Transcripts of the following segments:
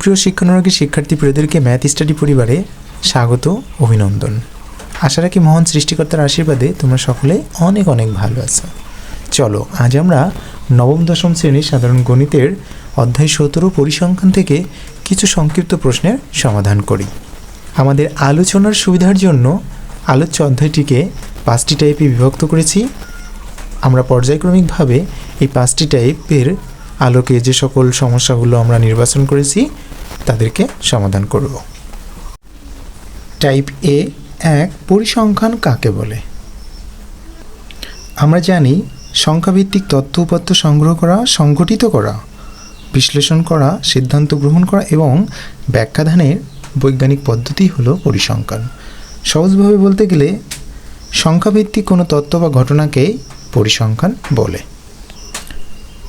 সুপ্রিয় শিক্ষানুরাগী শিক্ষার্থী প্রিয়দেরকে math study পরিবারে স্বাগত, অভিনন্দন। আশা রাখি মহান সৃষ্টিকর্তার আশীর্বাদে তোমরা সকলে অনেক অনেক ভালো আছো। চলো, আজ আমরা নবম দশম শ্রেণির সাধারণ গণিতের অধ্যায় সতেরো পরিসংখ্যান থেকে কিছু সংক্ষিপ্ত প্রশ্নের সমাধান করি। আমাদের আলোচনার সুবিধার জন্য আলোচ্য অধ্যায়টিকে পাঁচটি টাইপে বিভক্ত করেছি। আমরা পর্যায়ক্রমিকভাবে এই পাঁচটি টাইপের আলোকে যে সকল সমস্যাগুলো আমরা নির্বাচন করেছি তাদেরকে সমাধান করব। টাইপ এ এক পরিসংখ্যান কাকে বলে? আমরা জানি সংখ্যাভিত্তিক তথ্য উপাত্ত সংগ্রহ করা সংগঠিত করা, বিশ্লেষণ করা, সিদ্ধান্ত গ্রহণ করা এবং ব্যাখ্যাদানের বৈজ্ঞানিক পদ্ধতি হলো পরিসংখ্যান। সহজভাবে বলতে গেলে সংখ্যাভিত্তিক কোনো তথ্য বা ঘটনাকে পরিসংখ্যান বলে।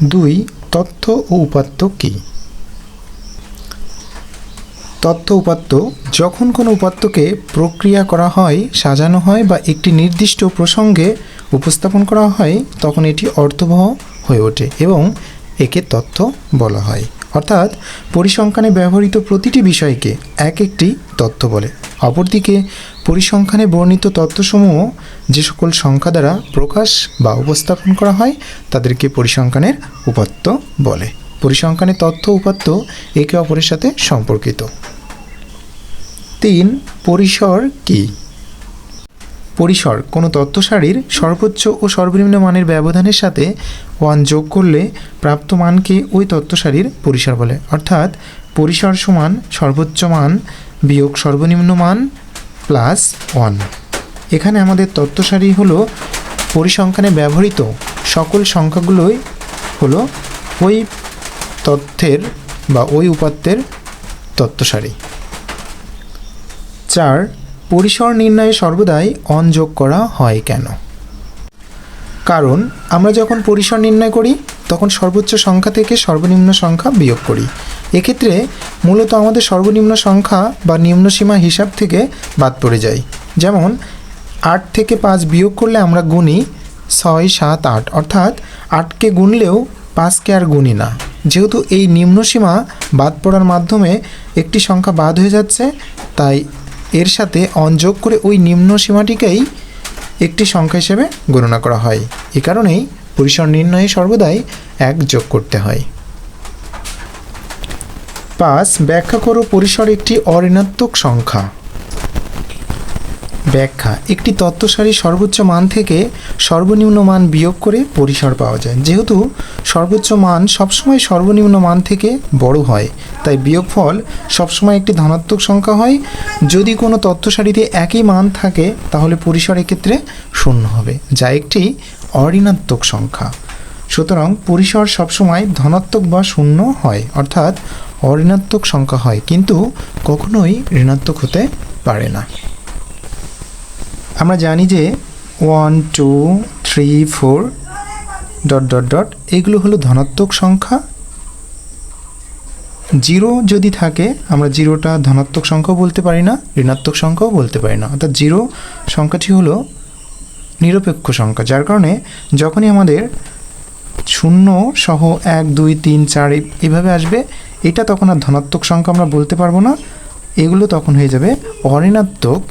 দুই, তথ্য ও উপাত্ত কী? তথ্য উপাত্ত, যখন কোনো উপাত্তকে প্রক্রিয়া করা হয়, সাজানো হয় বা একটি নির্দিষ্ট প্রসঙ্গে উপস্থাপন করা হয়, তখন এটি অর্থবহ হয়ে ওঠে এবং একে তথ্য বলা হয়। অর্থাৎ, পরিসংখ্যানে ব্যবহৃত প্রতিটি বিষয়কে এক একটি তথ্য বলে। অপরদিকে, পরিসংখ্যানে বর্ণিত তথ্যসমূহ যে সকল সংখ্যা দ্বারা প্রকাশ বা উপস্থাপন করা হয়, তাদেরকে পরিসংখ্যানের উপাত্ত বলে। পরিসংখ্যানে তথ্য উপাত্ত একে অপরের সাথে সম্পর্কিত। তিন পরিসর কি? পরিসর, কোনো তথ্য সারির সর্বোচ্চ ও সর্বনিম্ন মানের ব্যবধানের সাথে ওয়ান যোগ করলে প্রাপ্ত মানকে ওই তথ্য সারির পরিসর বলে। অর্থাৎ পরিসর সমান সর্বোচ্চ মান বিয়োগ সর্বনিম্ন মান প্লাস ওয়ান। এখানে আমাদের তথ্য সারি হলো পরিসংখ্যানে ব্যবহৃত সকল সংখ্যাগুলোই হলো ওই তথ্যের বা ওই উপাত্তের তথ্য সারি চার, পরিসর নির্ণয়ে সর্বদাই অন যোগ করা হয় কেন? কারণ, আমরা যখন পরিসর নির্ণয় করি, তখন সর্বোচ্চ সংখ্যা থেকে সর্বনিম্ন সংখ্যা বিয়োগ করি। এক্ষেত্রে মূলত আমাদের সর্বনিম্ন সংখ্যা বা নিম্ন সীমা হিসাব থেকে বাদ পড়ে যায়। যেমন, আট থেকে পাঁচ বিয়োগ করলে আমরা গুনি ছয়, সাত, আট। অর্থাৎ, আটকে গুনলেও পাঁচকে আর গুনি না। যেহেতু এই নিম্ন সীমা বাদ পড়ার মাধ্যমে একটি সংখ্যা বাদ হয়ে যাচ্ছে, তাই এর সাথে অনযোগ করে ওই নিম্ন সীমাটিকেই একটি সংখ্যা হিসেবে গণনা করা হয়। এ কারণেই পরিসর নির্ণয়ে সর্বদাই এক যোগ করতে হয়। পাঁচ, ব্যাখ্যা করো পরিসর একটি অঋণাত্মক সংখ্যা। ব্যাখ্যা। একটি তত্ত্ব সারি সর্বোচ্চ মান থেকে সর্বনিম্ন মান বিয়োগ করে পরিসর পাওয়া যায়। যেহেতু সর্বোচ্চ মান সবসময় সর্বনিম্ন মান থেকে বড় হয়, তাই বিয়োগফল সবসময় একটি ধনাত্মক সংখ্যা হয়। যদি কোনো তত্ত্ব সারিতে একই মান থাকে, তাহলে পরিসর এক্ষেত্রে শূন্য হবে, যা একটি অঋণাত্মক সংখ্যা। সুতরাং পরিসর সবসময় ধনাত্মক বা শূন্য হয়, অর্থাৎ অঋণাত্মক সংখ্যা হয়, কিন্তু কখনোই ঋণাত্মক হতে পারে না। আমরা জানি যে one, two, three, four, dot dot dot, এগুলো হলো ধনাত্মক সংখ্যা। জিরো যদি থাকে, আমরা জিরোটা ধনাত্মক সংখ্যাও বলতে পারি না, ঋণাত্মক সংখ্যাও বলতে পারি না। অর্থাৎ জিরো সংখ্যাটি হলো নিরপেক্ষ সংখ্যা, যার কারণে যখনই আমাদের শূন্য সহ এক, দুই, তিন, চার এভাবে আসবে, এটা তখন আর ধনাত্মক সংখ্যা আমরা বলতে পারব না, এগুলো তখন হয়ে যাবে অঋণাত্মক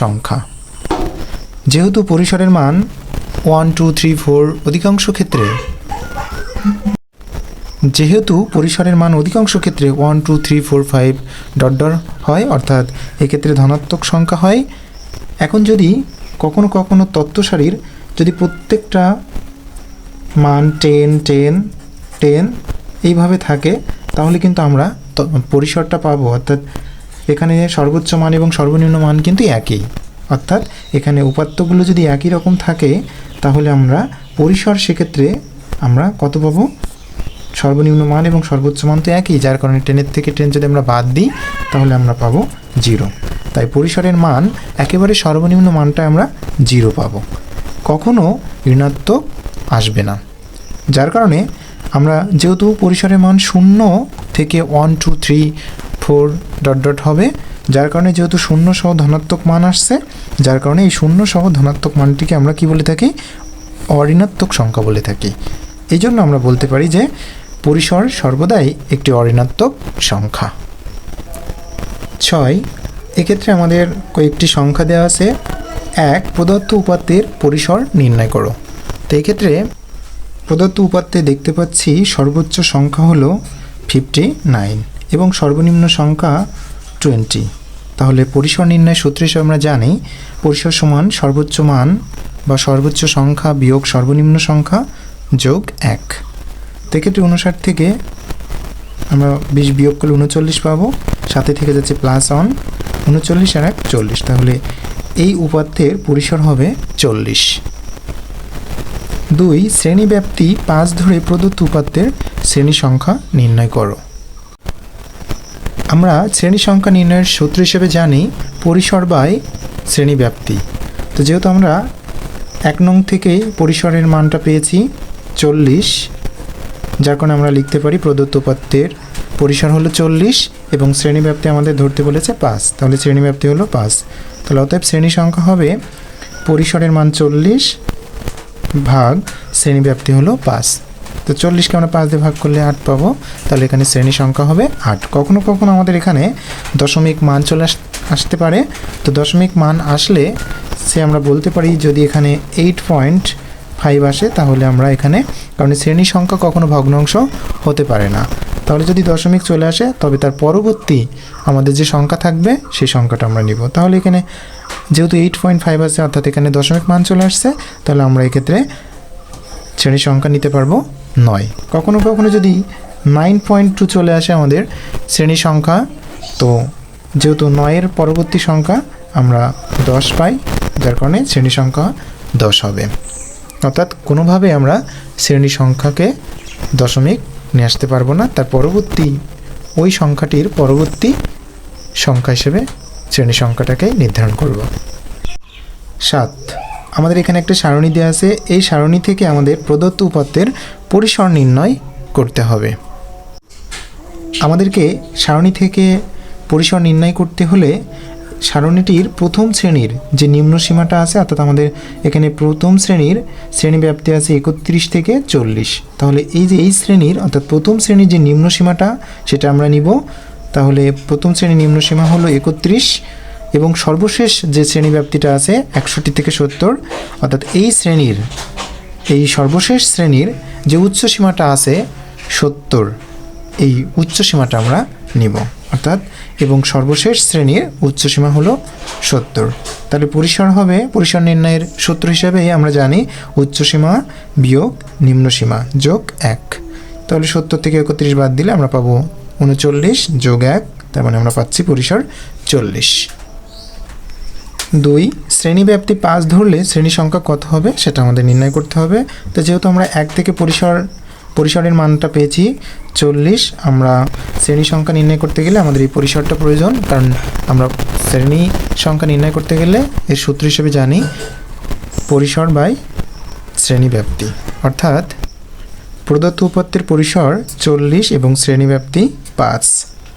সংখ্যা। যেহেতু পরিসরের মান ওয়ান, টু, থ্রি, ফোর অধিকাংশ ক্ষেত্রে, যেহেতু পরিসরের মান অধিকাংশ ক্ষেত্রে one, two, three, four, five dot dot হয়, অর্থাৎ এক্ষেত্রে ধনাত্মক সংখ্যা হয়, এখন যদি কখনো কখনো তত্ত্ব সারির যদি প্রত্যেকটা মান টেন টেন টেন এইভাবে থাকে, তাহলে কিন্তু আমরা পরিসরটা পাবো, অর্থাৎ এখানে সর্বোচ্চ মান এবং সর্বনিম্ন মান কিন্তু একই। অর্থাৎ এখানে উপাত্তগুলো যদি একই রকম থাকে, তাহলে আমরা পরিসর সেক্ষেত্রে আমরা কত পাবো? সর্বনিম্ন মান এবং সর্বোচ্চ মান তো একই, যার কারণে টেনের থেকে টেন যদি আমরা বাদ দিই, তাহলে আমরা পাবো জিরো। তাই পরিসরের মান একেবারে সর্বনিম্ন মানটা আমরা জিরো পাবো। কখনো ঋণাত্মক আসবে না। যার কারণে আমরা যেহেতু পরিসরের মান শূন্য থেকে one two three four dot dot হবে যার কারণে যেহেতু শূন্য সহ ধনাত্মক মান আসছে, যার কারণে এই শূন্য সহ ধনাত্মক মানটিকে আমরা কি বলে থাকি? অঋণাত্মক সংখ্যা বলে থাকি। এই জন্য আমরা বলতে পারি যে পরিসর সর্বদাই একটি অঋণাত্মক সংখ্যা। ছয়, এক্ষেত্রে আমাদের কয়েকটি সংখ্যা দেওয়া আছে। এক, প্রদত্ত উপাত্তের পরিসর নির্ণয় করো। তো এক্ষেত্রে প্রদত্ত উপাত্তে দেখতে পাচ্ছি সর্বোচ্চ সংখ্যা হলো ফিফটি নাইন এবং সর্বনিম্ন সংখ্যা টোয়েন্টি তাহলে পরিসর নির্ণয় সূত্র হিসেবে আমরা জানি, পরিসর সমান সর্বোচ্চ মান বা সর্বোচ্চ সংখ্যা বিয়োগ সর্বনিম্ন সংখ্যা যোগ এক। তো এক্ষেত্রে উনষাট থেকে আমরা বিশ বিয়োগ করলে উনচল্লিশ পাবো সাথে থেকে যাচ্ছে প্লাস অন উনচল্লিশ আর এক চল্লিশ। তাহলে এই উপাত্তের পরিসর হবে চল্লিশ। দুই, শ্রেণীব্যাপ্তি পাঁচ ধরে প্রদত্ত উপাত্তের শ্রেণি সংখ্যা নির্ণয় করো। আমরা শ্রেণি সংখ্যা নির্ণয়ের সূত্র হিসেবে জানি পরিসর বাই শ্রেণি ব্যাপ্তি। তো যেহেতু আমরা এক নং থেকেই পরিসরের মানটা পেয়েছি চল্লিশ, যার কারণে আমরা লিখতে পারি প্রদত্ত উপাত্তের পরিসর হলো চল্লিশ এবং শ্রেণি ব্যাপ্তি আমাদের ধরতে বলেছে পাঁচ। তাহলে শ্রেণি ব্যাপ্তি হলো পাঁচ। তাহলে অতএব শ্রেণি সংখ্যা হবে পরিসরের মান চল্লিশ ভাগ শ্রেণি ব্যাপ্তি হলো পাঁচ। তো চল্লিশকে আমরা পাঁচ দিয়ে ভাগ করলে আট পাবো। তাহলে এখানে শ্রেণি সংখ্যা হবে আট। কখনো কখনো আমাদের এখানে দশমিক মান চলে আস- আসতে পারে। তো দশমিক মান আসলে সে আমরা বলতে পারি যদি এখানে এইট পয়েন্ট ফাইভ আসে, তাহলে আমরা এখানে কারণ শ্রেণি সংখ্যা কখনো ভগ্নাংশ হতে পারে না। তাহলে যদি দশমিক চলে আসে, তবে তার পরবর্তী আমাদের যে সংখ্যা থাকবে, সেই সংখ্যাটা আমরা নিব। তাহলে এখানে যেহেতু এইট পয়েন্ট ফাইভ আছে, অর্থাৎ এখানে দশমিক মান চলে আসছে, তাহলে আমরা এক্ষেত্রে শ্রেণি সংখ্যা নিতে পারব। নয়। কখনো কখনো যদি নাইন পয়েন্ট টু চলে আসে আমাদের শ্রেণি সংখ্যা, তো যেহেতু নয়ের পরবর্তী সংখ্যা আমরা দশ পাই, যার কারণে শ্রেণি সংখ্যা দশ হবে। অর্থাৎ কোনোভাবে আমরা শ্রেণি সংখ্যাকে দশমিক নিয়ে আসতে পারব না। তার পরবর্তী ওই সংখ্যাটির পরবর্তী সংখ্যা হিসেবে শ্রেণি সংখ্যাটাকে নির্ধারণ করব। সাত। আমাদের এখানে একটা সারণী দেওয়া আছে। এই সারণী থেকে আমাদের প্রদত্ত উপাত্তের পরিসর নির্ণয় করতে হবে। আমাদেরকে সারণী থেকে পরিসর নির্ণয় করতে হলে সারণীটির প্রথম শ্রেণির যে নিম্ন সীমাটা আছে, অর্থাৎ আমাদের এখানে প্রথম শ্রেণির শ্রেণি ব্যাপ্তি আছে একত্রিশ থেকে চল্লিশ। তাহলে এই যে এই শ্রেণির, অর্থাৎ প্রথম শ্রেণির যে নিম্ন সীমাটা, সেটা আমরা নিব। তাহলে প্রথম শ্রেণির নিম্ন সীমা হলো একত্রিশ এবং সর্বশেষ যে শ্রেণি ব্যাপ্তিটা আছে, একষট্টি থেকে সত্তর, অর্থাৎ এই শ্রেণির, এই সর্বশেষ শ্রেণির যে উচ্চ সীমাটা আছে, সত্তর, এই উচ্চ সীমাটা আমরা নিব। অর্থাৎ, এবং সর্বশেষ শ্রেণির উচ্চ সীমা হলো সত্তর। তাহলে পরিসর হবে, পরিসর নির্ণয়ের সূত্র হিসাবে আমরা জানি উচ্চ সীমা বিয়োগ নিম্ন সীমা যোগ এক। তাহলে সত্তর থেকে একত্রিশ বাদ দিলে আমরা পাবো উনচল্লিশ যোগ এক, তার মানে আমরা পাচ্ছি পরিসর চল্লিশ। দুই, শ্রেণীব্যাপ্তি পাঁচ ধরলে শ্রেণি সংখ্যা কত হবে সেটা আমাদের নির্ণয় করতে হবে। তো যেহেতু আমরা এক থেকে পরিসর, পরিসরের মানটা পেয়েছি চল্লিশ, আমরা শ্রেণি সংখ্যা নির্ণয় করতে গেলে আমাদের এই পরিসরটা প্রয়োজন, কারণ আমরা শ্রেণি সংখ্যা নির্ণয় করতে গেলে এর সূত্র হিসেবে জানি পরিসর বাই শ্রেণীব্যাপ্তি। অর্থাৎ প্রদত্ত উপাত্তের পরিসর চল্লিশ এবং শ্রেণীব্যাপ্তি পাঁচ।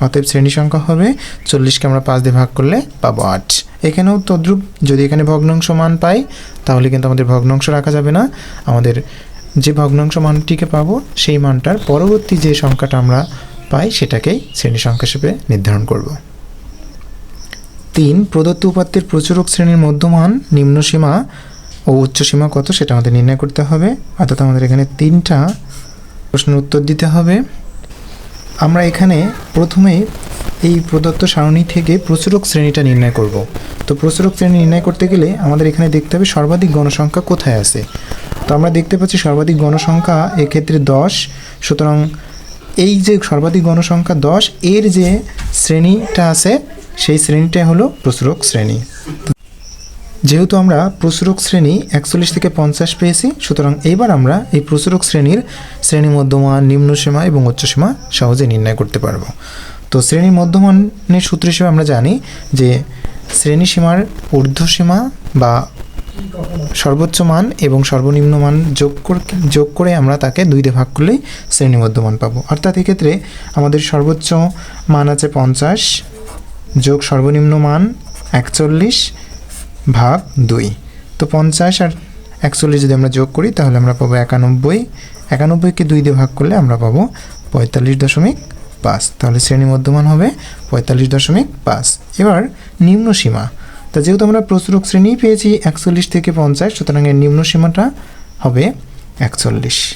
অতএব শ্রেণি সংখ্যা হবে চল্লিশকে আমরা পাঁচ দিয়ে ভাগ করলে পাবো আট। এখানেও তদ্রুপ যদি এখানে ভগ্নাংশ মান পাই, তাহলে কিন্তু আমাদের ভগ্নাংশ রাখা যাবে না। আমাদের যে ভগ্নাংশ মানটিকে পাবো, সেই মানটার পরবর্তী যে সংখ্যাটা আমরা পাই, সেটাকেই শ্রেণি সংখ্যা হিসেবে নির্ধারণ করব। তিন, প্রদত্ত উপাত্তের প্রচুরক শ্রেণির মধ্যমান নিম্নসীমা ও উচ্চসীমা কত, সেটা আমাদের নির্ণয় করতে হবে। অর্থাৎ আমাদের এখানে তিনটা প্রশ্নের উত্তর দিতে হবে। আমরা এখানে প্রথমে এই প্রদত্ত সারণী থেকে প্রচুরক শ্রেণীটা নির্ণয় করব। তো প্রচুরক শ্রেণি নির্ণয় করতে গেলে আমাদের এখানে দেখতে হবে সর্বাধিক গণসংখ্যা কোথায় আছে। তো আমরা দেখতে পাচ্ছি সর্বাধিক গণসংখ্যা এক্ষেত্রে দশ, সুতরাং এই যে সর্বাধিক গণসংখ্যা দশ, এর যে শ্রেণীটা আছে, সেই শ্রেণীটা হলো প্রচুরক শ্রেণি। যেহেতু আমরা প্রচুরক শ্রেণি একচল্লিশ থেকে পঞ্চাশ পেয়েছি, সুতরাং এইবার আমরা এই প্রচুরক শ্রেণির শ্রেণি মধ্যমান নিম্নসীমা এবং উচ্চসীমা সহজে নির্ণয় করতে পারব। তো শ্রেণি মধ্যমানের সূত্র হিসেবে আমরা জানি যে শ্রেণি সীমার ঊর্ধ্বসীমা বা সর্বোচ্চ মান এবং সর্বনিম্ন মান যোগ করে যোগ করে আমরা তাকে দুই ভাগ করলেই শ্রেণি মধ্যমান পাবো। অর্থাৎ এক্ষেত্রে আমাদের সর্বোচ্চ মান আছে পঞ্চাশ যোগ সর্বনিম্ন মান একচল্লিশ ভাগ দুই। তো পঞ্চাশ আর একচল্লিশ যদি আমরা যোগ করি, তাহলে আমরা পাবো একানব্বই। একানব্বইকে দুই দিয়ে ভাগ করলে আমরা পাবো পঁয়তাল্লিশ দশমিক পাঁচ। তাহলে শ্রেণি মধ্যমান হবে পঁয়তাল্লিশ দশমিক পাঁচ। এবার নিম্ন সীমা। তা যেহেতু আমরা প্রচুরক শ্রেণি পেয়েছি, একচল্লিশ থেকে পঞ্চাশ, সুতরাং এর নিম্ন সীমাটা হবে একচল্লিশ।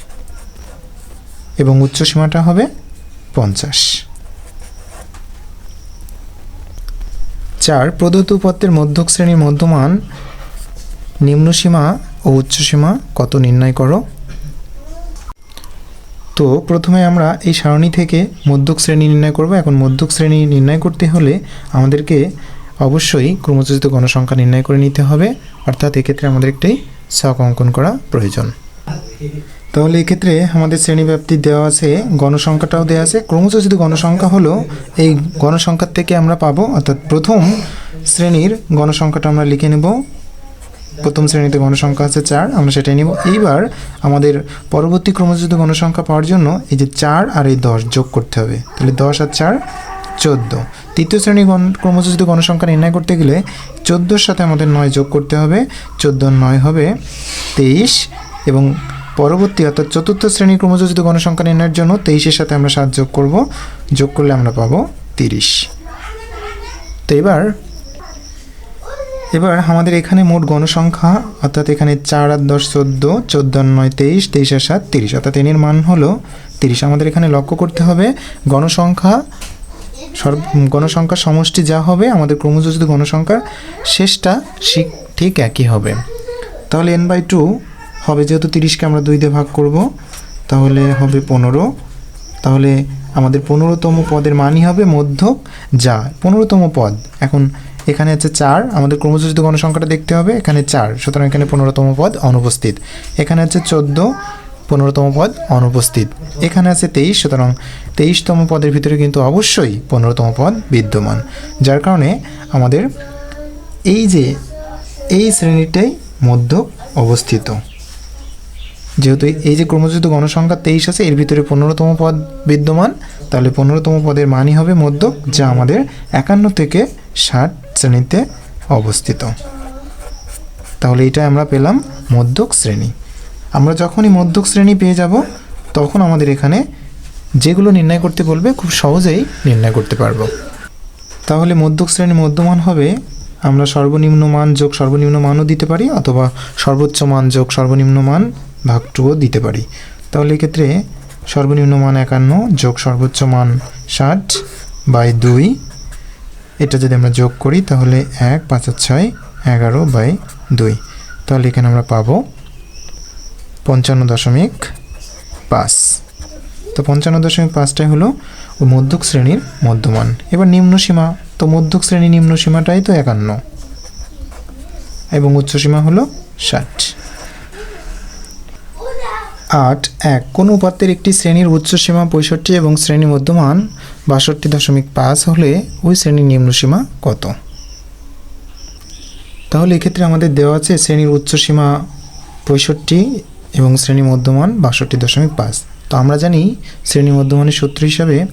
এবং উচ্চ সীমাটা হবে পঞ্চাশ। চার, প্রদত্ত উপাত্তের মধ্যক শ্রেণির মধ্যমান নিম্ন সীমা ও উচ্চ সীমা কত নির্ণয় করো? তো প্রথমে আমরা এই সারণী থেকে মধ্যক শ্রেণি নির্ণয় করব। এখন মধ্যক শ্রেণি নির্ণয় করতে হলে আমাদেরকে অবশ্যই ক্রমযোজিত গণসংখ্যা নির্ণয় করে নিতে হবে। অর্থাৎ এক্ষেত্রে আমাদের একটি ছক অঙ্কন করা প্রয়োজন। তাহলে এক্ষেত্রে আমাদের শ্রেণীব্যাপ্তি দেওয়া আছে, গণসংখ্যাটাও দেওয়া আছে। ক্রমযোজিত গণসংখ্যা হলো, এই গণসংখ্যার থেকে আমরা পাবো, অর্থাৎ প্রথম শ্রেণির গণসংখ্যাটা আমরা লিখে নেব। প্রথম শ্রেণীতে গণসংখ্যা আছে চার, আমরা সেটাই নেব। এইবার আমাদের পরবর্তী ক্রমযোজিত গণসংখ্যা পাওয়ার জন্য এই যে চার আর এই দশ যোগ করতে হবে। তাহলে দশ আর চার, চোদ্দ। তৃতীয় শ্রেণি গণ ক্রমযোজিত গণসংখ্যা নির্ণয় করতে গেলে চোদ্দোর সাথে আমাদের নয় যোগ করতে হবে। চোদ্দ আর নয় হবে তেইশ এবং পরবর্তী অর্থাৎ চতুর্থ শ্রেণির ক্রমযোজিত গণসংখ্যা নির্ণয়ের জন্য তেইশের সাথে আমরা সাত যোগ করব। যোগ করলে আমরা পাবো তিরিশ। তো এবার এবার আমাদের এখানে মোট গণসংখ্যা, অর্থাৎ এখানে চার আর দশ, চোদ্দ চোদ্দ, নয়, তেইশ তেইশ আর সাত তিরিশ। অর্থাৎ এনের মান হলো তিরিশ। আমাদের এখানে লক্ষ্য করতে হবে গণসংখ্যা, সর্ব গণসংখ্যার সমষ্টি যা হবে, আমাদের ক্রমযোজিত গণসংখ্যার শেষটা ঠিক একই হবে। তাহলে এন বাই টু হবে যেহেতু তিরিশকে আমরা দুই দিয়ে ভাগ করব, তাহলে হবে পনেরো। তাহলে আমাদের পনেরোতম পদের মানই হবে মধ্যক যা। পনেরোতম পদ। এখন এখানে আছে চার, আমাদের ক্রমযোজিত গণসংখ্যাটা দেখতে হবে, এখানে চার, সুতরাং এখানে পনেরোতম পদ অনুপস্থিত। এখানে আছে চোদ্দ, পনেরোতম পদ অনুপস্থিত। এখানে আছে তেইশ, সুতরাং তেইশতম পদের ভিতরে কিন্তু অবশ্যই পনেরোতম পদ বিদ্যমান, যার কারণে আমাদের এই যে এই শ্রেণীটাই মধ্যক অবস্থিত। যেহেতু এই যে ক্রমযোজিত গণসংখ্যা তেইশ আছে, এর ভিতরে পনেরোতম পদ বিদ্যমান। তাহলে পনেরোতম পদের মানই হবে মধ্যক যা আমাদের একান্ন থেকে ষাট শ্রেণীতে অবস্থিত। তাহলে এটা আমরা পেলাম মধ্যক শ্রেণি। আমরা যখনই মধ্যক শ্রেণি পেয়ে যাব, তখন আমাদের এখানে যেগুলো নির্ণয় করতে বলবে, খুব সহজেই নির্ণয় করতে পারব। তাহলে মধ্যক শ্রেণি মধ্যমান হবে, আমরা সর্বনিম্ন মান যোগ সর্বনিম্ন মানও দিতে পারি, অথবা সর্বোচ্চ মান যোগ সর্বনিম্ন মান ভাগ টুও দিতে পারি। তাহলে এক্ষেত্রে সর্বনিম্ন মান একান্ন যোগ সর্বোচ্চ মান ষাট বাই দুই। এটা যদি আমরা যোগ করি, তাহলে এক, পাঁচ ছয়, এগারো বাই দুই। তাহলে এখানে আমরা পাবো পঞ্চান্ন দশমিক পাঁচ। তো পঞ্চান্ন দশমিক পাঁচটাই হলো মধ্যক শ্রেণির মধ্যমান। এবার নিম্ন সীমা। তো মধ্যক শ্রেণি নিম্ন সীমাটাই তো একান্ন। এবং উচ্চ সীমা হলো ষাট। আট এক। কোন উপাত্তের একটি শ্রেণির উচ্চ সীমা পঁয়ষট্টি এবং শ্রেণি মধ্যমান বাষট্টি দশমিক পাঁচ হলে ওই শ্রেণির নিম্ন সীমা কত? তাহলে এক্ষেত্রে আমাদের দেওয়া আছে শ্রেণির উচ্চ সীমা পঁয়ষট্টি এবং শ্রেণি মধ্যমান বাষট্টি দশমিক পাঁচ। তো আমরা জানি শ্রেণি মধ্যমানের সূত্র হিসাবে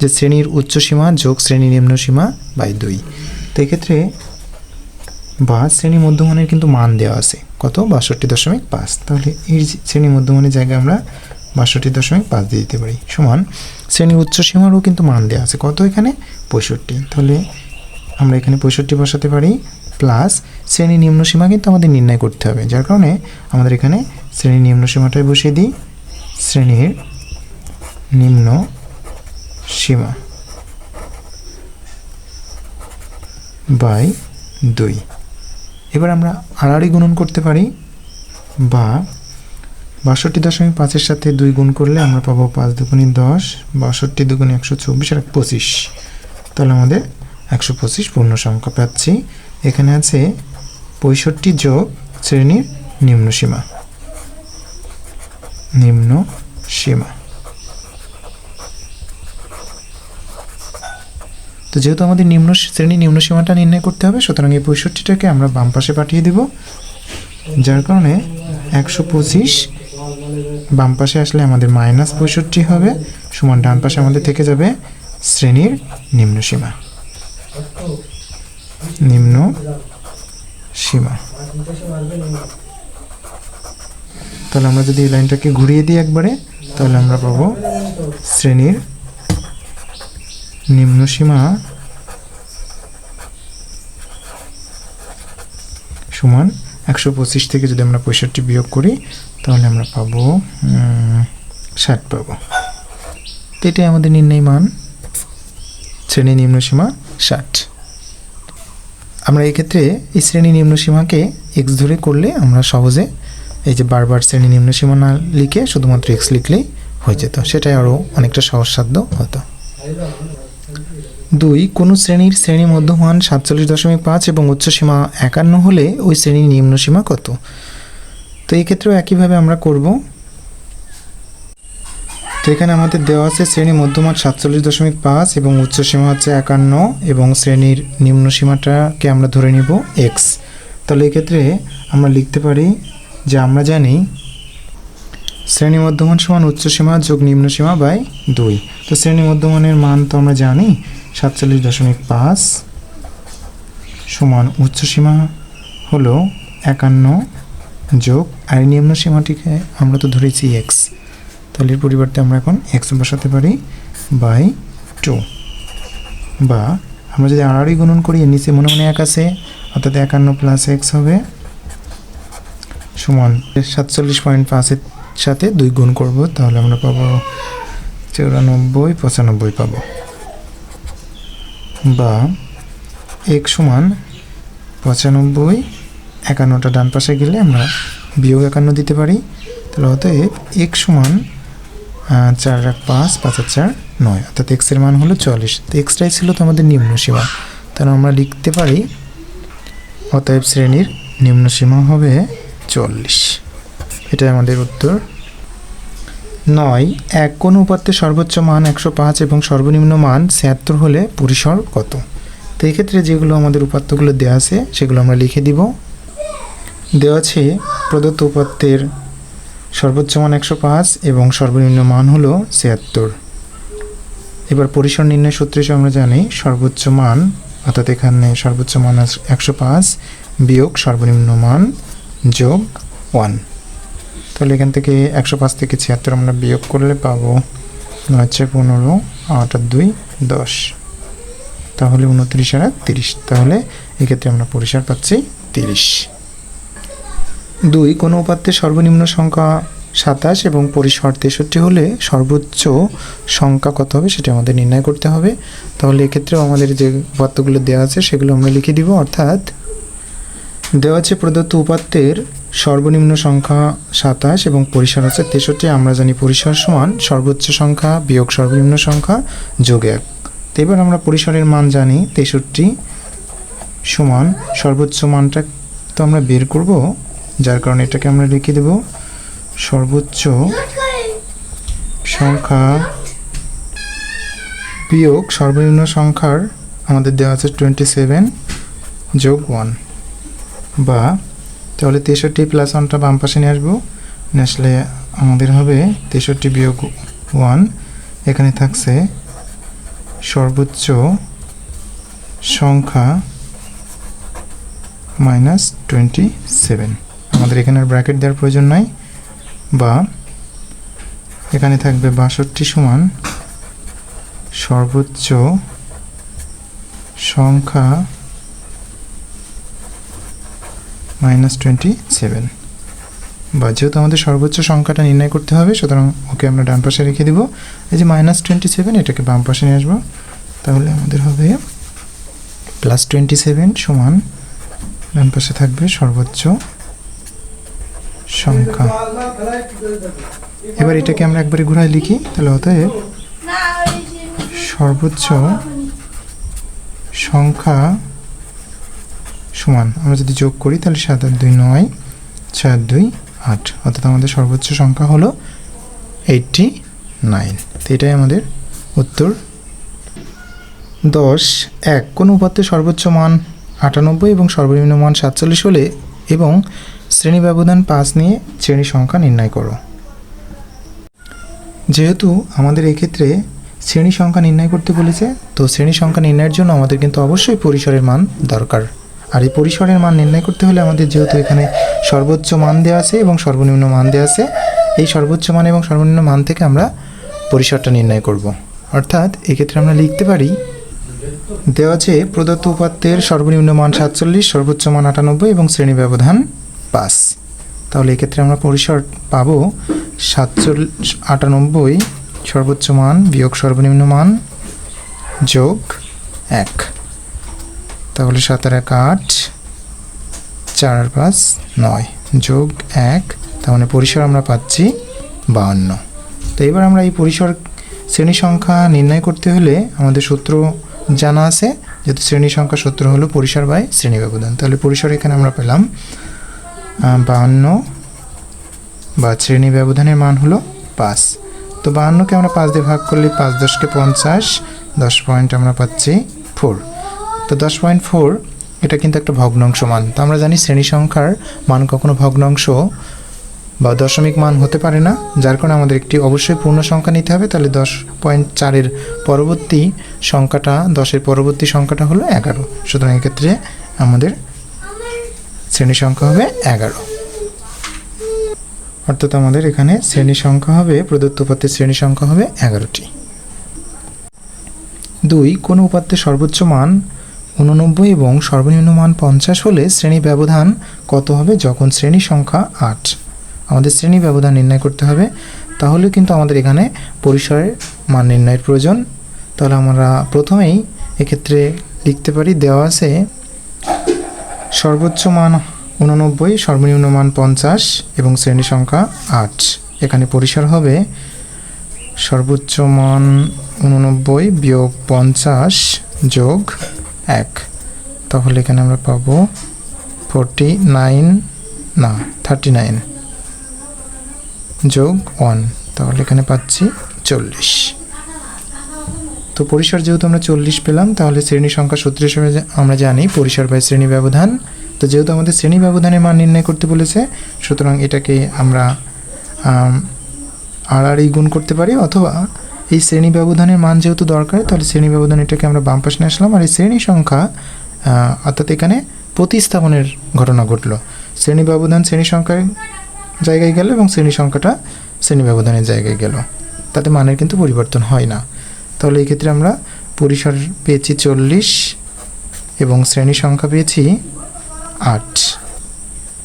যে শ্রেণির উচ্চ সীমা যোগ শ্রেণি নিম্ন সীমা বাই দুই। তো এক্ষেত্রে বা শ্রেণি মধ্যমানের কিন্তু মান দেওয়া আছে। কত? বাষট্টি দশমিক পাঁচ। তাহলে এই শ্রেণি মধ্যমানের জায়গায় আমরা বাষট্টি দশমিক পাঁচ দিয়ে দিতে পারি। সমান শ্রেণির উচ্চ সীমারও কিন্তু মান দেওয়া আছে। কত এখানে? পঁয়ষট্টি। তাহলে আমরা এখানে পঁয়ষট্টি বসাতে পারি। প্লাস শ্রেণি নিম্ন সীমা কিন্তু আমাদের নির্ণয় করতে হবে। যার কারণে আমাদের এখানে শ্রেণি নিম্ন সীমাটাই বসিয়ে দিই। শ্রেণির নিম্ন সীমা বাই দুই। এবার আমরা আড়াআড়ি গুণন করতে পারি বা বাষট্টি দশমিক পাঁচের সাথে দুই গুণ করলে আমরা পাবো পাঁচ দুগুণি দশ, বাষট্টি দুগুণি একশো চব্বিশ আর পঁচিশ। তাহলে আমাদের একশো পঁচিশ পূর্ণ সংখ্যা পাচ্ছি। এখানে আছে পঁয়ষট্টি যোগ শ্রেণির নিম্ন সীমা নিম্ন সীমা তো যেহেতু আমাদের নিম্ন শ্রেণি নিম্ন সীমাটা নির্ণয় করতে হবে, সুতরাং এই পঁয়ষট্টিটাকে আমরা বাম পাশে পাঠিয়ে দেব, যার কারণে একশো পঁচিশ বাম পাশে আসলে আমাদের মাইনাস পঁয়ষট্টি হবে, সমান ডান পাশে আমাদের থেকে যাবে শ্রেণির নিম্ন সীমা। নিম্ন সীমা। তাহলে আমরা যদি এই লাইনটাকে ঘুরিয়ে দিই একবারে, তাহলে আমরা পাবো শ্রেণির নিম্ন সীমা সমান একশো পঁচিশ থেকে যদি আমরা পঁয়ষট্টি বিয়োগ করি, তাহলে আমরা পাবো ষাট পাবো। এটাই আমাদের নির্ণয় মান, শ্রেণি নিম্ন সীমা ষাট। আমরা এই ক্ষেত্রে এই শ্রেণি নিম্ন সীমাকে এক্স ধরে করলে আমরা সহজে এই যে বারবার শ্রেণি নিম্ন সীমা না লিখে শুধুমাত্র এক্স লিখলেই হয়ে যেত। সেটাই আরও অনেকটা সহজসাধ্য হতো। দুই, কোনো শ্রেণির শ্রেণি মধ্যমান সাতচল্লিশ দশমিক পাঁচ এবং উচ্চ সীমা একান্ন হলে ওই শ্রেণির নিম্ন সীমা কত? তো এই ক্ষেত্রেও একইভাবে আমরা করব। তো এখানে আমাদের দেওয়া আছে শ্রেণি মধ্যমান সাতচল্লিশ দশমিক পাঁচ এবং উচ্চ সীমা হচ্ছে একান্ন এবং শ্রেণির নিম্ন সীমাটাকে আমরা ধরে নিব এক্স তাহলে এক্ষেত্রে আমরা লিখতে পারি যে আমরা জানি শ্রেণি মধ্যমান সমান উচ্চ সীমা যোগ নিম্ন সীমা বাই দুই। তো শ্রেণি মধ্যমানের মান তো আমরা জানি, সাতচল্লিশ দশমিক পাঁচ সমান উচ্চ সীমা হলো একান্ন যোগ, আর এই নিম্ন সীমাটিকে আমরা তো ধরেছি এক্স তাহলে পরিবর্তে আমরা এখন এক্স বসাতে পারি বাই টু। বা আমরা যদি আড়াআড়ি গুণন করি নিচে মনে মনে এক আছে, অর্থাৎ একান্ন প্লাস এক্স হবে সমান সাতচল্লিশ পয়েন্ট পাঁচের সাথে দুই গুণ করব, তাহলে আমরা পাবো চৌরানব্বই, পঁচানব্বই পাবো। বা এক সমান পঁচানব্বই, একান্নটা ডান পাশে গেলে আমরা বিয়োগ একান্ন দিতে পারি। তাহলে অতএব এক সমান চার এক পাঁচ পাঁচ আর চার নয়, অর্থাৎ এক্সের মান হলো চল্লিশ তো এক্সটাই ছিল তো আমাদের নিম্ন সীমা। তাহলে আমরা লিখতে পারি, অতএব শ্রেণির নিম্ন সীমা হবে চল্লিশ এটাই আমাদের উত্তর। নয়, এক কোন উপাত্তের সর্বোচ্চ মান একশো পাঁচ এবং সর্বনিম্ন মান ছিয়াত্তর হলে পরিসর কত? তো এক্ষেত্রে যেগুলো আমাদের উপাত্তগুলো দেওয়া আছে, সেগুলো আমরা লিখে দিব। দেওয়া আছে, প্রদত্ত উপাত্তের সর্বোচ্চ মান একশো পাঁচ এবং সর্বনিম্ন মান হলো ছিয়াত্তর। এবার পরিসর নির্ণয় সূত্রে আমরা জানি সর্বোচ্চ মান, অর্থাৎ এখানে সর্বোচ্চ মান একশো পাঁচ বিয়োগ সর্বনিম্ন মান যোগ ওয়ান। তাহলে এখান থেকে একশো পাঁচ থেকে ছিয়াত্তর আমরা বিয়োগ করলে পাবো নয় ছয় পনেরো, আট আর দুই, দশ। তাহলে উনত্রিশ আর তিরিশ। তাহলে এক্ষেত্রে আমরা পরিসর পাচ্ছি তিরিশ। দুই, কোনো উপাত্তের সর্বনিম্ন সংখ্যা সাতাশ এবং পরিসর তেষট্টি হলে সর্বোচ্চ সংখ্যা কত হবে সেটা আমাদের নির্ণয় করতে হবে। তাহলে এক্ষেত্রেও আমাদের যে উপাত্তগুলো দেওয়া আছে সেগুলো আমরা লিখে দিব, অর্থাৎ দেওয়া আছে প্রদত্ত উপাত্তের সর্বনিম্ন সংখ্যা সাতাশ এবং পরিসর আছে তেষট্টি। আমরা জানি পরিসর সমান সর্বোচ্চ সংখ্যা বিয়োগ সর্বনিম্ন সংখ্যা যোগ এক। এবার আমরা পরিসরের মান জানি, তেষট্টি সমান সর্বোচ্চ মানটা তো আমরা বের করব, যার কারণে এটাকে আমরা লিখে দেব সর্বোচ্চ সংখ্যা বিয়োগ সর্বনিম্ন সংখ্যার আমাদের দেওয়া আছে টোয়েন্টি সেভেন যোগ ওয়ান বা তাহলে তেষট্টি প্লাস ওয়ানটা বাম পাশে নিয়ে আসব। নিয়ে আসলে আমাদের হবে তেষট্টি বিয়োগ ওয়ান এখানে থাকছে সর্বোচ্চ সংখ্যা মাইনাস টোয়েন্টি সেভেন আমাদের এখানে আর ব্র্যাকেট দেওয়ার প্রয়োজন নাই। বা এখানে থাকবে বাষট্টি সমান সর্বোচ্চ সংখ্যা মাইনাস টোয়েন্টি সেভেন বা যেহেতু আমাদের সর্বোচ্চ সংখ্যাটা নির্ণয় করতে হবে, সুতরাং ওকে আমরা ডান পাশে রেখে দিব। এই যে মাইনাস টোয়েন্টি সেভেন এটাকে বাম পাশে নিয়ে আসব। তাহলে আমাদের হবে প্লাস টোয়েন্টি সেভেন সমান ডান পাশে থাকবে সর্বোচ্চ সংখ্যা। এবার এটাকে আমরা একবারে ঘুরায় লিখি, তাহলে অতএব সর্বোচ্চ সংখ্যা সমান। আমরা যদি যোগ করি, তাহলে সাত আট দুই নয় চার দুই আট। অর্থাৎ আমাদের সর্বোচ্চ সংখ্যা হলো এইটটি নাইন তো এটাই আমাদের উত্তর। দশ, এক। কোন উপাত্তের সর্বোচ্চ মান আটানব্বই এবং সর্বনিম্ন মান সাতচল্লিশ হলে এবং শ্রেণি ব্যবধান পাঁচ নিয়ে শ্রেণি সংখ্যা নির্ণয় করো। যেহেতু আমাদের এক্ষেত্রে শ্রেণি সংখ্যা নির্ণয় করতে বলেছে, তো শ্রেণি সংখ্যা নির্ণয়ের জন্য আমাদের কিন্তু অবশ্যই পরিসরের মান দরকার। আর এই পরিসরের মান নির্ণয় করতে হলে আমাদের যেহেতু এখানে সর্বোচ্চ মান দেওয়া আছে এবং সর্বনিম্ন মান দেওয়া আছে, এই সর্বোচ্চ মান এবং সর্বনিম্ন মান থেকে আমরা পরিসরটা নির্ণয় করব। অর্থাৎ এক্ষেত্রে আমরা লিখতে পারি, দেওয়া আছে প্রদত্ত উপাত্তের সর্বনিম্ন মান সাতচল্লিশ, সর্বোচ্চ মান আটানব্বই এবং শ্রেণি ব্যবধান পাঁচ। তাহলে এক্ষেত্রে আমরা পরিসর পাবো সাতচল্লিশ আটানব্বই, সর্বোচ্চ মান বিয়োগ সর্বনিম্ন মান যোগ এক। তাহলে সাত আর এক আট চার আর পাঁচ, নয়। যোগ এক, তার মানে পরিসর আমরা পাচ্ছি বাহান্ন। তো এবার আমরা এই পরিসর শ্রেণি সংখ্যা নির্ণয় করতে হলে আমাদের সূত্র জানা আছে, যেহেতু শ্রেণি সংখ্যা সূত্র হলো পরিসর বাই শ্রেণি ব্যবধান। তাহলে পরিসর এখানে আমরা পেলাম বাহান্ন বা শ্রেণি ব্যবধানের মান হলো পাঁচ। তো বাহান্নকে আমরা পাঁচ দিয়ে ভাগ করলে পাঁচ দশকে পঞ্চাশ, দশ পয়েন্ট আমরা পাচ্ছি ফোর। তো দশ পয়েন্ট ফোর এটা কিন্তু একটা ভগ্নাংশ মান। তো আমরা জানি শ্রেণি সংখ্যার মান কখনো ভগ্নাংশ বা দশমিক মান হতে পারে না। যার কারণে আমাদের একটি অবশ্যই পূর্ণ সংখ্যা নিতে হবে। তাহলে দশ পয়েন্ট চারের পরবর্তী সংখ্যাটা দশের পরবর্তী সংখ্যাটা হলো এগারো। সুতরাং এক্ষেত্রে আমাদের শ্রেণি সংখ্যা হবে এগারো। অর্থাৎ আমাদের এখানে শ্রেণি সংখ্যা হবে, প্রদত্ত উপাত্তের শ্রেণি সংখ্যা হবে এগারোটি। দুই, কোনো উপাত্তের সর্বোচ্চ মান উননব্বই এবং সর্বনিম্ন মান পঞ্চাশ হলে শ্রেণি ব্যবধান কত হবে যখন শ্রেণি সংখ্যা আট? আমাদের শ্রেণি ব্যবধান নির্ণয় করতে হবে। তাহলে কিন্তু আমাদের এখানে পরিসরের মান নির্ণয়ের প্রয়োজন। তাহলে আমরা প্রথমেই এক্ষেত্রে লিখতে পারি, দেওয়া আছে সর্বোচ্চ মান উননব্বই সর্বনিম্ন মান পঞ্চাশ এবং শ্রেণি সংখ্যা আট। এখানে পরিসর হবে সর্বোচ্চ মান উননব্বই বিয়োগ পঞ্চাশ যোগ এক। তাহলে এখানে আমরা পাবো ফোরটি নাইন না থার্টি নাইন যোগ ওয়ান তাহলে এখানে পাচ্ছি চল্লিশ। তো পরিসর যেহেতু আমরা চল্লিশ পেলাম, তাহলে শ্রেণি সংখ্যা সূত্র হিসেবে আমরা জানি পরিসর বাই শ্রেণি ব্যবধান। তো যেহেতু আমাদের শ্রেণি ব্যবধানের মান নির্ণয় করতে বলেছে, সুতরাং এটাকে আমরা আর গুণ করতে পারি অথবা এই শ্রেণি ব্যবধানের মান যেহেতু দরকার, তাহলে শ্রেণি ব্যবধান এটাকে আমরা বাম পাশে আসলাম। আর এই শ্রেণি সংখ্যা অর্থাৎ এখানে প্রতিস্থাপনের ঘটনা ঘটলো। শ্রেণি ব্যবধান শ্রেণি সংখ্যার জায়গায় গেল এবং শ্রেণি সংখ্যাটা শ্রেণি ব্যবধানের জায়গায় গেল। তাতে মানের কিন্তু পরিবর্তন হয় না। তাহলে এই ক্ষেত্রে আমরা পরিসর পেয়েছি চল্লিশ এবং শ্রেণি সংখ্যা পেয়েছি আট।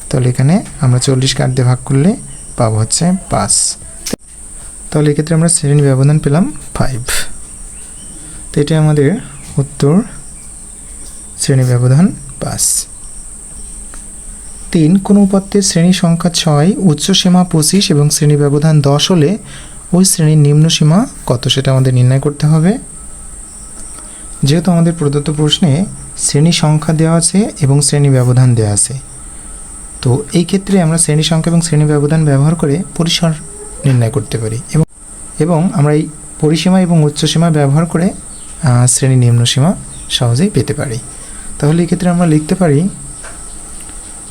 তাহলে এখানে আমরা চল্লিশকে আট দিয়ে ভাগ করলে পাবো হচ্ছে পাঁচ। তাহলে এক্ষেত্রে আমরা শ্রেণি ব্যবধান পেলাম ফাইভ তো এটা আমাদের উত্তর শ্রেণি ব্যবধান পাঁচ। তিন, কোনো উপাত্তের শ্রেণি সংখ্যা ছয়, উচ্চ সীমা পঁচিশ এবং শ্রেণি ব্যবধান দশ হলে ওই শ্রেণির নিম্ন সীমা কত সেটা আমাদের নির্ণয় করতে হবে। যেহেতু আমাদের প্রদত্ত প্রশ্নে শ্রেণি সংখ্যা দেওয়া আছে এবং শ্রেণি ব্যবধান দেওয়া আছে, তো এই ক্ষেত্রে আমরা শ্রেণি সংখ্যা এবং শ্রেণি ব্যবধান ব্যবহার করে পরিসর নির্ণয় করতে পারি। এবং এবং আমরা এই পরিসীমা এবং উচ্চসীমা ব্যবহার করে শ্রেণি নিম্ন সীমা সহজেই পেতে পারি। তাহলে এক্ষেত্রে আমরা লিখতে পারি,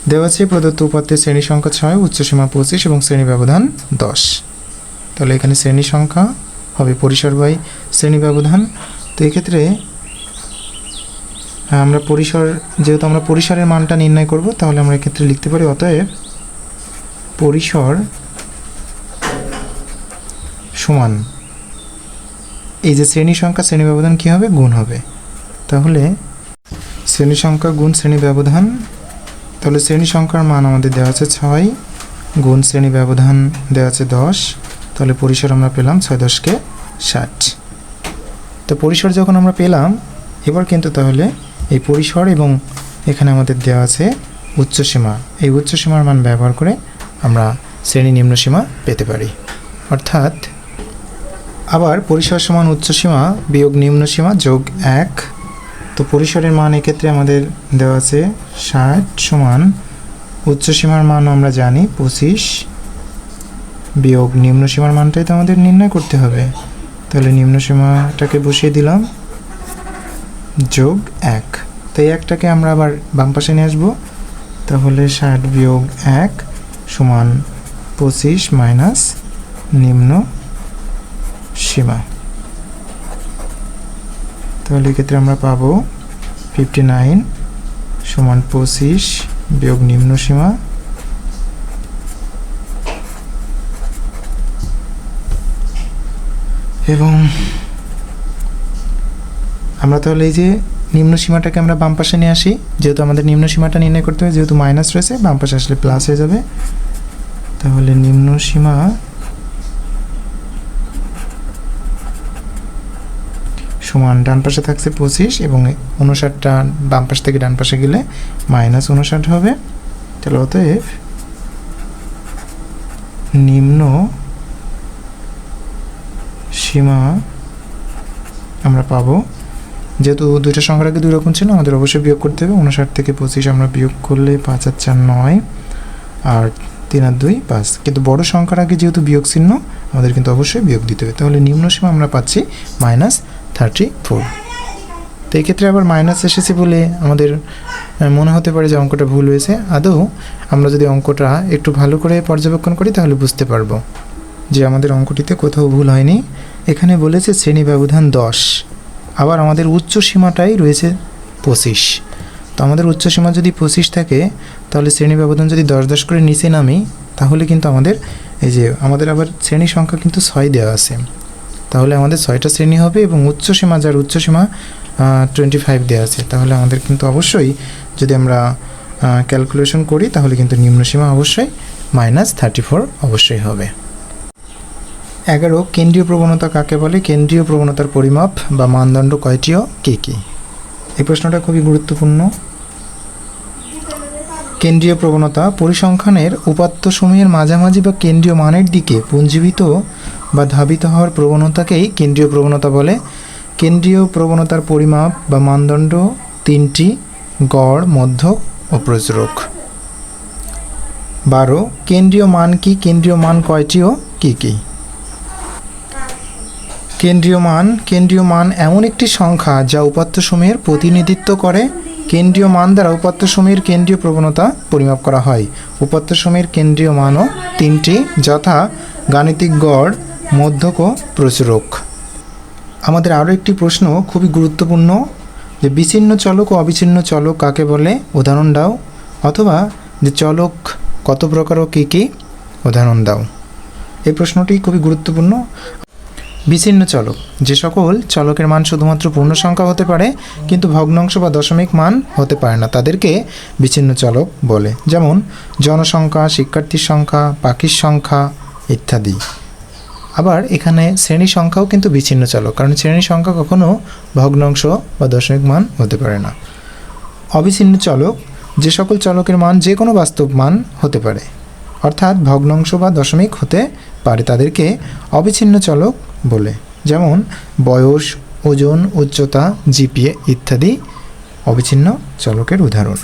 দেওয়া প্রদত্ত উপাত্তের শ্রেণি সংখ্যা ছয়, উচ্চসীমা পঁচিশ এবং শ্রেণি ব্যবধান দশ। তাহলে এখানে শ্রেণি সংখ্যা হবে পরিসর বাই শ্রেণি ব্যবধান। তো এক্ষেত্রে আমরা পরিসর, যেহেতু আমরা পরিসরের মানটা নির্ণয় করব, তাহলে আমরা এক্ষেত্রে লিখতে পারি, অতএব পরিসর সমান। এই যে শ্রেণি সংখ্যা, শ্রেণি ব্যবধান কী হবে? গুণ হবে। তাহলে শ্রেণি সংখ্যা গুণ শ্রেণি ব্যবধান, তাহলে শ্রেণি সংখ্যার মান আমাদের দেওয়া আছে ছয় গুণ শ্রেণি ব্যবধান দেওয়া আছে দশ, তাহলে পরিসর আমরা পেলাম ছয় দশকে ষাট। তো পরিসর যখন আমরা পেলাম, এবার কিন্তু তাহলে এই পরিসর এবং এখানে আমাদের দেওয়া আছে উচ্চসীমা। এই উচ্চসীমার মান ব্যবহার করে আমরা শ্রেণি নিম্নসীমা পেতে পারি। অর্থাৎ আবার পরিসর সমান উচ্চসীমা বিয়োগ নিম্ন সীমা যোগ এক। তো পরিসরের মান এক্ষেত্রে আমাদের দেওয়া আছে ষাট সমান উচ্চসীমার মান আমরা জানি পঁচিশ বিয়োগ নিম্ন সীমার মানটাই তো আমাদের নির্ণয় করতে হবে। তাহলে নিম্ন সীমাটাকে বসিয়ে দিলাম যোগ এক। তো এই একটাকে আমরা আবার বাম পাশে নিয়ে আসব। তাহলে ষাট বিয়োগ এক সমান পঁচিশ মাইনাস নিম্ন সীমা। তাহলে এক্ষেত্রে আমরা পাবো ফিফটি নাইন সমান পঁচিশ বিয়োগ নিম্ন সীমা। এবং আমরা তাহলে এই যে নিম্ন সীমাটাকে আমরা বাম পাশে নিয়ে আসি। যেহেতু আমাদের নিম্ন সীমাটা নির্ণয় করতে হবে, যেহেতু মাইনাস রয়েছে, বাম পাশে আসলে প্লাস হয়ে যাবে। তাহলে নিম্ন সীমা সমান ডান পাশে থাকছে পঁচিশ এবং উনষাটটা বাম পাশ থেকে ডান পাশে গেলে মাইনাস উনষাট হবে। তাহলে অতএব নিম্ন সীমা আমরা পাবো। যেহেতু দুইটা সংখ্যার আগে দুই রকম ছিল, আমাদের অবশ্যই বিয়োগ করতে হবে। উনষাট থেকে পঁচিশ আমরা বিয়োগ করলে পাঁচ আর চার নয় আর তিন আর দুই পাঁচ। কিন্তু বড় সংখ্যার আগে যেহেতু বিয়োগ চিহ্ন, আমাদের কিন্তু অবশ্যই বিয়োগ দিতে হবে। তাহলে নিম্ন সীমা আমরা পাচ্ছি মাইনাস থার্টি ফোর তো এক্ষেত্রে আবার মাইনাস এসেছে বলে আমাদের মনে হতে পারে যে অঙ্কটা ভুল হয়েছে। আদৌ আমরা যদি অঙ্কটা একটু ভালো করে পর্যবেক্ষণ করি তাহলে বুঝতে পারব যে আমাদের অঙ্কটিতে কোথাও ভুল হয়নি। এখানে বলেছে শ্রেণি ব্যবধান দশ। আবার আমাদের উচ্চ সীমাটাই রয়েছে পঁচিশ। তো আমাদের উচ্চ সীমা যদি পঁচিশ থাকে, তাহলে শ্রেণি ব্যবধান যদি দশ দশ করে নিচে নামি, তাহলে কিন্তু আমাদের, এই যে আমাদের আবার শ্রেণি সংখ্যা কিন্তু ছয় দেওয়া আছে। তাহলে আমাদের ছয়টা শ্রেণি হবে এবং উচ্চ সীমা যার উচ্চ সীমা টোয়েন্টি ফাইভ দেওয়া আছে, তাহলে আমাদের কিন্তু অবশ্যই যদি আমরা ক্যালকুলেশন করি, তাহলে কিন্তু নিম্ন সীমা অবশ্যই মাইনাস থার্টি ফোর অবশ্যই হবে। এগারো, কেন্দ্রীয় প্রবণতা কাকে বলে? কেন্দ্রীয় প্রবণতার পরিমাপ বা মানদণ্ড কয়টিও? কী কী? এই প্রশ্নটা খুবই গুরুত্বপূর্ণ। কেন্দ্রীয় প্রবণতা পরিসংখ্যানের উপাত্ত উপাত্তসমূহের মাঝামাঝি বা কেন্দ্রীয় মানের দিকে পুঞ্জীবিত বা ধাবিত হওয়ার প্রবণতাকেই কেন্দ্রীয় প্রবণতা বলে। কেন্দ্রীয় প্রবণতার পরিমাপ বা মানদণ্ড তিনটি, গড়, মধ্যক ও প্রচুরক বারো, কেন্দ্রীয় মান কি, কেন্দ্রীয় মান কয়টি ও কী কী? কেন্দ্রীয় মান কেন্দ্রীয় মান এমন একটি সংখ্যা যা উপাত্ত উপাত্তসমূহের প্রতিনিধিত্ব করে। কেন্দ্রীয় মান দ্বারা উপাত্ত উপাত্তসমূহের কেন্দ্রীয় প্রবণতা পরিমাপ করা হয়। উপাত্ত উপাত্তসমূহের কেন্দ্রীয় মানও তিনটি, যথা গাণিতিক গড় মধ্যক ও প্রচুরক আমাদের আরও একটি প্রশ্ন খুবই গুরুত্বপূর্ণ যে বিচ্ছিন্ন চলক ও অবিচ্ছিন্ন চলক কাকে বলে? উদাহরণ দাও। অথবা যে চলক কত প্রকার ও কী কী? উদাহরণ দাও। এই প্রশ্নটি খুবই গুরুত্বপূর্ণ। বিচ্ছিন্ন চলক, যে সকল চলকের মান শুধুমাত্র পূর্ণ সংখ্যা হতে পারে, কিন্তু ভগ্নাংশ বা দশমিক মান হতে পারে না, তাদেরকে বিচ্ছিন্ন চলক বলে। যেমন জনসংখ্যা, শিক্ষার্থীর সংখ্যা, পাখির সংখ্যা ইত্যাদি। আবার এখানে শ্রেণি সংখ্যাও কিন্তু বিচ্ছিন্ন চলক, কারণ শ্রেণি সংখ্যা কখনো ভগ্নাংশ বা দশমিক মান হতে পারে না। অবিচ্ছিন্ন চলক, যে সকল চলকের মান যে কোনো বাস্তব মান হতে পারে, অর্থাৎ ভগ্নাংশ বা দশমিক হতে পারে তাদেরকে অবিচ্ছিন্ন চলক বলে। যেমন বয়স, ওজন, উচ্চতা, জিপিএ ইত্যাদি অবিচ্ছিন্ন চলকের উদাহরণ।